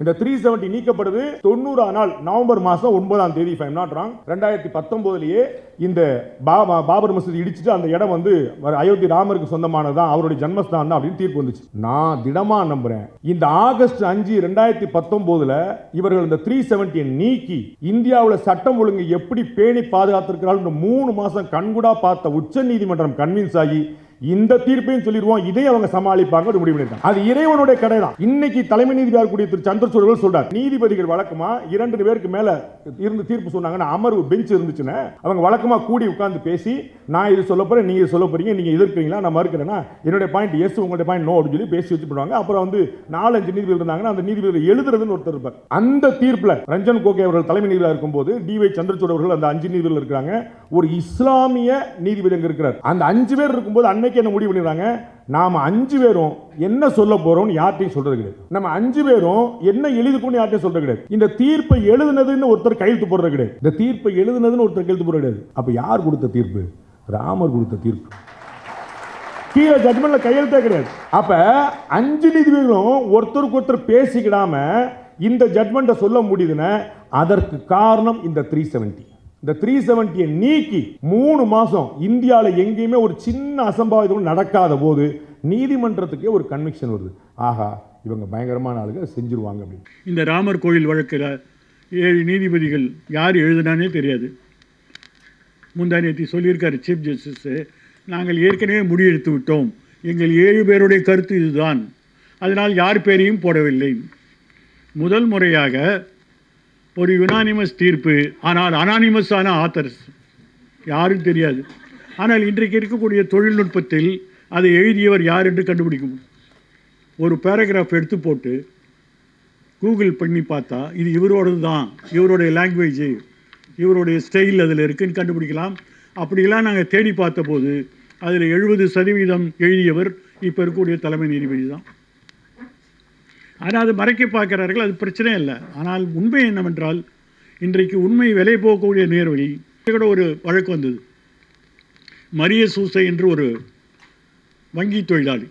இந்த three seventy நீக்கப்படுது தொண்ணூறாம் நாள் நவம்பர் மாதம் ஒன்பதாம் தேதி ஃபைவ் நாட் ராங் ரெண்டாயிரத்தி பத்தொம்போதுலேயே இந்த பாபா பாபர் மசூதி இடிச்சுட்டு அந்த இடம் வந்து அயோத்தி ராமருக்கு சொந்தமானதான் அவருடைய ஜன்மஸ்தான் தான் அப்படின்னு தீர்ப்பு வந்துச்சு. நான் திடமா நம்புறேன். இந்த ஆகஸ்ட் அஞ்சு ரெண்டாயிரத்தி பத்தொன்பதுல இவர்கள் இந்த த்ரீ செவன்டியை நீக்கி இந்தியாவில் சட்டம் ஒழுங்கு எப்படி பேணி பாதுகாத்திருக்கிறார்கள் மூணு மாசம் கண்கூடா பார்த்த உச்ச நீதிமன்றம் கன்வின்ஸ் ஆகி இந்த தீர்ப்பையும் சொல்லிடுவோம். இதை அவங்க சமாளிப்பாங்க. ஒரு முடிவு பண்ணிட்டாங்க. அது இறைவனுடைய கடை தான் இன்னைக்கு தலைமை நீதிபதியாக கூடிய திரு சந்திரசூட் சொல்றார். நீதிபதிகள் வழக்கமா இரண்டு பேருக்கு மேல இருந்து தீர்ப்பு சொன்னாங்கன்னா அமர்வு பெஞ்ச் இருந்துச்சுன்னா அவங்க வழக்கமா கூடி உட்கார்ந்து பேசி நான் இது சொல்ல போறேன் நீங்க சொல்ல போறீங்க நீங்க எதிர்க்கிறீங்களா நான் மறுக்கிறேன்னா என்னுடைய பாயிண்ட் எஸ் உங்களுடைய பாயிண்ட் நோ அப்படின்னு சொல்லி பேசி வச்சு பண்ணுவாங்க அப்புறம் வந்து நாலஞ்சு நீதிபதி இருந்தாங்கன்னா அந்த நீதிபதிகள் எழுதுறதுன்னு ஒருத்தர் இருப்பார். அந்த தீர்ப்பில் ரஞ்சன் கோகே அவர்கள் தலைமை நீதிபதியாக இருக்கும்போது டி வை சந்திரசூட் அவர்கள் அந்த அஞ்சு நீதிபதிகள் இருக்காங்க ஒரு இஸ்லாமிய நீதிபதி அங்க இருக்கிறார். அந்த அஞ்சு பேர் இருக்கும்போது அன்னைக்கு என்ன முடிவு பண்ணிடுறாங்க? நாம அஞ்சு பேரும் என்ன சொல்ல போறோம்னு யார்ட்டையும் சொல்றது கிடையாது. நம்ம அஞ்சு பேரும் என்ன எழுதிக்கணும்னு யார்ட்டையும் சொல்கிறது கிடையாது. இந்த தீர்ப்பை எழுதுனதுன்னு ஒருத்தர் கையெழுத்து போடுறது கிடையாது. இந்த தீர்ப்பை எழுதுனதுன்னு ஒருத்தர் கையெழுத்து போடுறது கிடையாது. அப்ப யார் கொடுத்த தீர்ப்பு? ராமர் கொடுத்த தீர்ப்பு. கீழே ஜட்மெண்ட்ல கையெழுத்தே கிடையாது. அப்ப அஞ்சு நீதிபதிகளும் ஒருத்தருக்கு ஒருத்தர் பேசிக்கிடாம இந்த ஜட்மெண்ட்டை சொல்ல முடியுதுன்னா அதற்கு காரணம் இந்த த்ரீ செவன்ட்டி இந்த த்ரீ செவன்ட்டியை நீக்கி மூணு மாதம் இந்தியாவில் எங்கேயுமே ஒரு சின்ன அசம்பாவிதம் நடக்காத போது நீதிமன்றத்துக்கே ஒரு கன்விக்ஷன் வருது. ஆஹா இவங்க பயங்கரமான ஆளுங்க செஞ்சிருவாங்க அப்படின்னு. இந்த ராமர் கோயில் வழக்கில் ஏழு நீதிபதிகள் யார் எழுதுனானே தெரியாது. முந்தானியத்தி சொல்லியிருக்காரு சீஃப் ஜஸ்டிஸு நாங்கள் ஏற்கனவே முடிவெடுத்து விட்டோம். எங்கள் ஏழு பேருடைய கருத்து இதுதான். அதனால் யார் பேரையும் போடவில்லை. முதல் முறையாக ஒரு யுனானிமஸ் தீர்ப்பு. ஆனால் அனானிமஸான ஆத்தர்ஸ் யாரும் தெரியாது. ஆனால் இன்றைக்கு இருக்கக்கூடிய தொழில்நுட்பத்தில் அதை எழுதியவர் யார் என்று கண்டுபிடிக்க ஒரு பேராகிராஃப் எடுத்து போட்டு கூகுள் பண்ணி பார்த்தா இது இவரோடது தான். இவருடைய லாங்குவேஜ் இவருடைய ஸ்டைல் அதில் இருக்குன்னு கண்டுபிடிக்கலாம். அப்படிலாம் நாங்கள் தேடி பார்த்தபோது அதில் எழுபது சதவீதம் எழுதியவர் இப்போ இருக்கக்கூடிய தலைமை நீதிபதி தான். ஆனால் அது மறைக்க பார்க்கிறார்கள் அது பிரச்சனை இல்லை ஆனால் உண்மை என்னவென்றால் இன்றைக்கு உண்மை விலை போகக்கூடிய நேர்வழி கூட ஒரு வழக்கு வந்தது. மரிய சூசை என்று ஒரு வங்கி தொழிலாளி.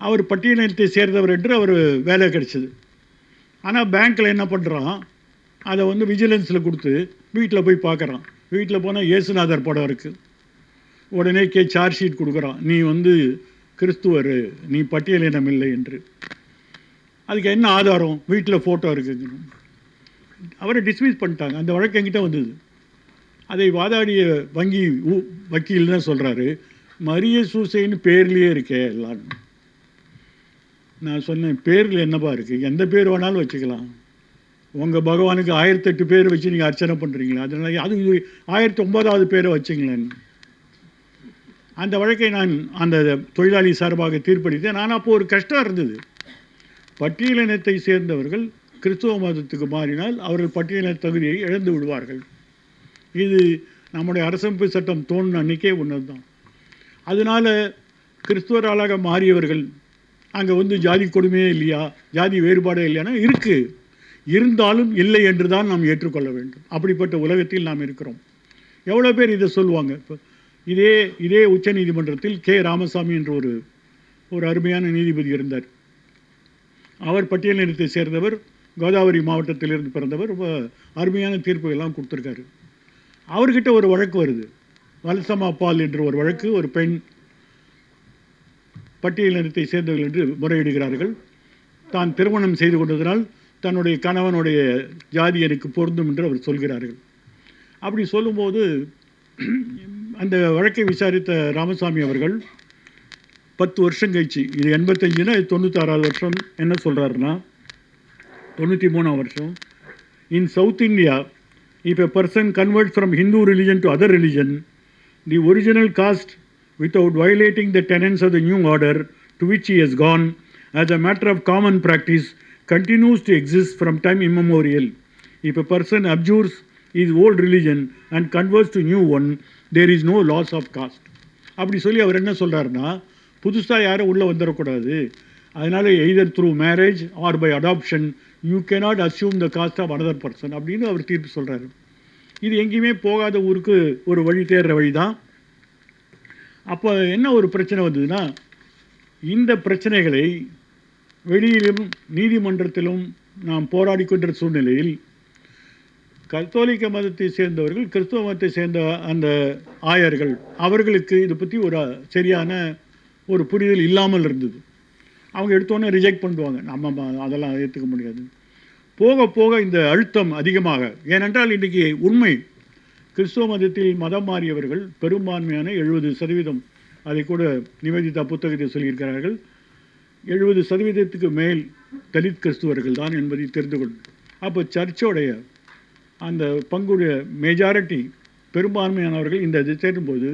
அவர் பட்டியலினத்தை சேர்ந்தவர் என்று அவர் வேலை கிடைச்சது. ஆனால் பேங்க்கில் என்ன பண்ணுறான் அதை வந்து விஜிலன்ஸில் கொடுத்து வீட்டில் போய் பார்க்குறான். வீட்டில் போனால் இயேசுநாதர் படம் இருக்குது உடனே கே சார்ஜ் ஷீட் கொடுக்குறான். நீ வந்து கிறிஸ்துவர் நீ பட்டியலினம் இல்லை என்று. அதுக்கு என்ன ஆதாரம்? வீட்டில் ஃபோட்டோ இருக்குது அவரை டிஸ்மிஸ் பண்ணிட்டாங்க. அந்த வழக்கு என்கிட்ட வந்தது. அதை வாதாடிய வங்கி ஊ- வக்கீல் தான் சொல்கிறாரு மரிய சூசைன்னு பேர்லேயே இருக்கே எல்லாரும் நான் சொன்னேன் பேரில் என்னப்பா இருக்குது எந்த பேர் வேணாலும் வச்சுக்கலாம். உங்கள் பகவானுக்கு ஆயிரத்தெட்டு பேர் வச்சு நீங்கள் அர்ச்சனை பண்ணுறீங்களா அதனால் அது இது ஆயிரத்தி ஒன்பதாவது பேரை வச்சுங்களேன். அந்த வழக்கை நான் அந்த தொழிலாளி சார்பாக தீர்ப்பளித்தேன். நான் அப்போது ஒரு கஷ்டம் இருந்தது. பட்டியலினத்தை சேர்ந்தவர்கள் கிறிஸ்துவ மதத்துக்கு மாறினால் அவர்கள் பட்டியலின தகுதியை இழந்து விடுவார்கள். இது நம்முடைய அரசமைப்பு சட்டம் தோணுன அன்னைக்கே ஒன்று தான் அதனால் கிறிஸ்துவராளாக மாறியவர்கள் அங்கே வந்து ஜாதி கொடுமையே இல்லையா ஜாதி வேறுபாடே இல்லையானா இருக்குது இருந்தாலும் இல்லை என்று தான் நாம் ஏற்றுக்கொள்ள வேண்டும். அப்படிப்பட்ட உலகத்தில் நாம் இருக்கிறோம். எவ்வளோ பேர் இதை சொல்லுவாங்க? இப்போ இதே இதே உச்ச நீதிமன்றத்தில் கே. ராமசாமி என்ற ஒரு ஒரு அருமையான நீதிபதி இருந்தார். அவர் பட்டியலினத்தை சேர்ந்தவர் கோதாவரி மாவட்டத்திலிருந்து பிறந்தவர் ரொம்ப அருமையான தீர்ப்புகள்லாம் கொடுத்துருக்காரு. அவர்கிட்ட ஒரு வழக்கு வருது. வலசமா பால் என்ற ஒரு வழக்கு ஒரு பெண் பட்டியலினத்தை சேர்ந்தவர்கள் என்று முறையிடுகிறார்கள். தான் திருமணம் செய்து கொண்டதனால் தன்னுடைய கணவனுடைய ஜாதி எனக்கு பொருந்தும் என்று அவர் சொல்கிறார்கள். அப்படி சொல்லும்போது அந்த வழக்கை விசாரித்த ராமசாமி அவர்கள் பத்து வருஷம் கழிச்சு இது எண்பத்தஞ்சுனா இது தொண்ணூத்தாறாவது வருஷம் என்ன சொல்கிறாருன்னா தொண்ணூற்றி மூணாம் வருஷம் in South India if a person convert from Hindu religion to other religion the original caste without violating the tenets of the new order to which he has gone as a matter of common practice continues to exist from time immemorial. If a person abjures his old religion and converts to new one there is no loss of caste. அப்படி சொல்லி அவர் என்ன சொல்கிறாருன்னா புதுசாக யாரும் உள்ளே வந்துடக்கூடாது அதனால் either through marriage or by adoption you cannot assume the caste of another person அப்படின்னு அவர் தீர்ப்பு சொல்கிறாரு இது எங்கேயுமே போகாத ஊருக்கு ஒரு வழி தேடுற வழி தான் அப்போ என்ன ஒரு பிரச்சனை வந்ததுன்னா இந்த பிரச்சனைகளை வெளியிலும் நீதிமன்றத்திலும் நாம் போராடி கொண்ட சூழ்நிலையில் கத்தோலிக்க மதத்தை சேர்ந்தவர்கள் கிறிஸ்துவ மதத்தை சேர்ந்த அந்த ஆயர்கள் அவர்களுக்கு இதை பற்றி ஒரு சரியான ஒரு புரிதல் இல்லாமல் இருந்தது. அவங்க எடுத்தோன்னே ரிஜெக்ட் பண்ணுவாங்க. நம்ம அதெல்லாம் ஏற்றுக்க முடியாது. போக போக இந்த அழுத்தம் அதிகமாக. ஏனென்றால் இன்றைக்கி உண்மை. கிறிஸ்துவ மதத்தில் மதம் மாறியவர்கள் பெரும்பான்மையான எழுபது சதவீதம். அதை கூட நிவேதிதா புத்தகத்தை சொல்லியிருக்கிறார்கள். எழுபது சதவீதத்துக்கு மேல் தலித் கிறிஸ்துவர்கள் தான் என்பதை தெரிந்து கொள்ளும் அப்போ சர்ச்சோடைய அந்த பங்குடைய மெஜாரிட்டி பெரும்பான்மையானவர்கள் இந்த இது சேரும்போது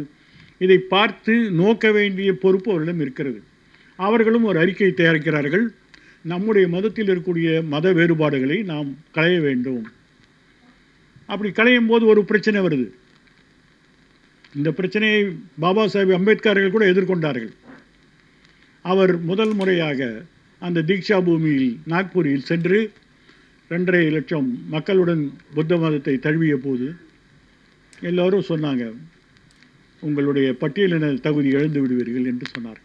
இதை பார்த்து நோக்க வேண்டிய பொறுப்பு அவரிடம் இருக்கிறது. அவர்களும் ஒரு அறிக்கை தயாரிக்கிறார்கள். நம்முடைய மதத்தில் இருக்கக்கூடிய மத வேறுபாடுகளை நாம் களைய வேண்டும். அப்படி களையும் போது ஒரு பிரச்சனை வருது. இந்த பிரச்சனையை பாபா சாஹேப் அம்பேத்கர்கள் கூட எதிர்கொண்டார்கள். அவர் முதல் முறையாக அந்த தீக்ஷா பூமியில் நாக்பூரில் சென்று ரெண்டரை லட்சம் மக்களுடன் புத்த மதத்தை தழுவிய போது எல்லோரும் சொன்னாங்க உங்களுடைய பட்டியலின தகுதி இழந்து விடுவீர்கள் என்று சொன்னார்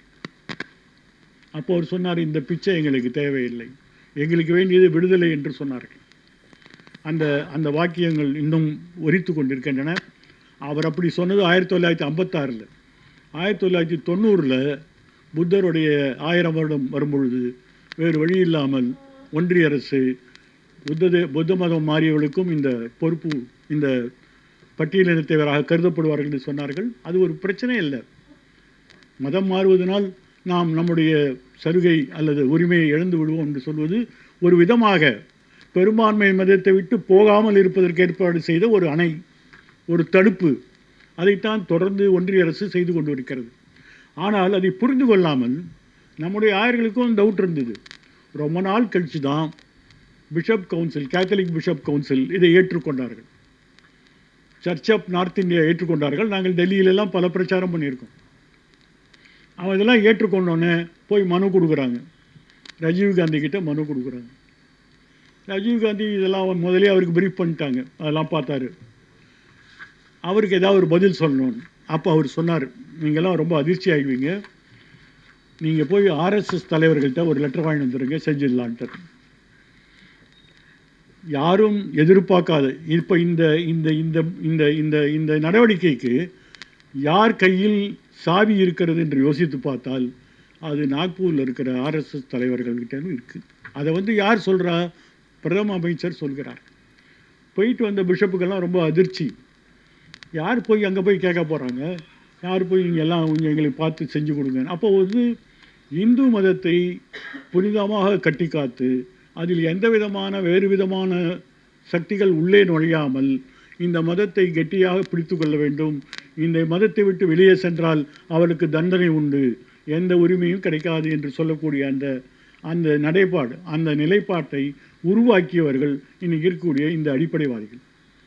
அப்போ அவர் சொன்னார் இந்த பிச்சை எங்களுக்கு தேவையில்லை. எங்களுக்கு வேண்டியது விடுதலை என்று சொன்னார்கள். அந்த அந்த வாக்கியங்கள் இன்னும் ஒரித்து கொண்டிருக்கின்றன. அவர் அப்படி சொன்னது ஆயிரத்தி தொள்ளாயிரத்தி ஐம்பத்தாறில். ஆயிரத்தி தொள்ளாயிரத்தி தொண்ணூறில் புத்தருடைய ஆயிரம் வருடம் வரும்பொழுது வேறு வழி இல்லாமல் ஒன்றிய அரசு புத்த புத்த மதம் மாறியவர்களுக்கும் இந்த பொறுப்பு இந்த பட்டியலினத்தவராக கருதப்படுவார்கள் என்று சொன்னார்கள். அது ஒரு பிரச்சனை இல்லை மதம் மாறுவதனால் நாம் நம்முடைய சலுகை அல்லது உரிமையை இழந்து விடுவோம் என்று சொல்வது ஒரு விதமாக பெரும்பான்மை மதத்தை விட்டு போகாமல் இருப்பதற்கு ஏற்பாடு செய்த ஒரு அணை ஒரு தடுப்பு. அதைத்தான் தொடர்ந்து ஒன்றிய அரசு செய்து கொண்டு இருக்கிறது ஆனால் அதை புரிந்து கொள்ளாமல் நம்முடைய ஆயர்களுக்கும் டவுட் இருந்தது. ரொம்ப நாள் கழிச்சு தான் bishop council Catholic bishop council இதை ஏற்றுக்கொண்டார்கள். சர்ச் ஆஃப் நார்த் இந்தியா ஏற்றுக்கொண்டார்கள். நாங்கள் டெல்லியிலெல்லாம் பல பிரச்சாரம் பண்ணியிருக்கோம். அவன் இதெல்லாம் ஏற்றுக்கொண்டோன்னே போய் மனு கொடுக்குறாங்க. ராஜீவ் காந்தி கிட்டே மனு கொடுக்குறாங்க. ராஜீவ் காந்தி இதெல்லாம் அவன் முதலே அவருக்கு பிரீஃப் பண்ணிட்டாங்க. அதெல்லாம் பார்த்தாரு. அவருக்கு ஏதாவது ஒரு பதில் சொல்லணும்னு. அப்போ அவர் சொன்னார் நீங்கள்லாம் ரொம்ப அதிர்ச்சி ஆகிடுவீங்க நீங்கள் போய் ஆர்எஸ்எஸ் தலைவர்கள்ட்ட ஒரு லெட்டர் வாங்கி வந்துடுங்க செஞ்சிடலான்ட்டு. யாரும் எதிர்பார்க்காத இப்போ இந்த இந்த இந்த இந்த இந்த இந்த நடவடிக்கைக்கு யார் கையில் சாவி இருக்கிறது என்று யோசித்து பார்த்தால் அது நாக்பூரில் இருக்கிற ஆர்எஸ்எஸ் தலைவர்கள்கிட்ட இருக்குது அதை வந்து யார் சொல்கிறா பிரதம அமைச்சர் சொல்கிறார். போயிட்டு வந்த பிஷப்புக்கெல்லாம் ரொம்ப அதிர்ச்சி. யார் போய் அங்கே போய் கேட்க போகிறாங்க யார் போய் நீங்கள் எல்லாம் கொஞ்சம் எங்களுக்கு பார்த்து செஞ்சு கொடுங்க? அப்போ வந்து இந்து மதத்தை புனிதமாக கட்டி காத்து அதில் எந்த விதமான வேறு விதமான சக்திகள் உள்ளே நுழையாமல் இந்த மதத்தை கெட்டியாக பிடித்து கொள்ள வேண்டும். இந்த மதத்தை விட்டு வெளியே சென்றால் அவருக்கு தண்டனை உண்டு. எந்த உரிமையும் கிடைக்காது என்று சொல்லக்கூடிய அந்த அந்த நடைபாடு அந்த நிலைப்பாட்டை உருவாக்கியவர்கள் இன்னைக்கு இருக்கக்கூடிய இந்த அடிப்படைவாதிகள்.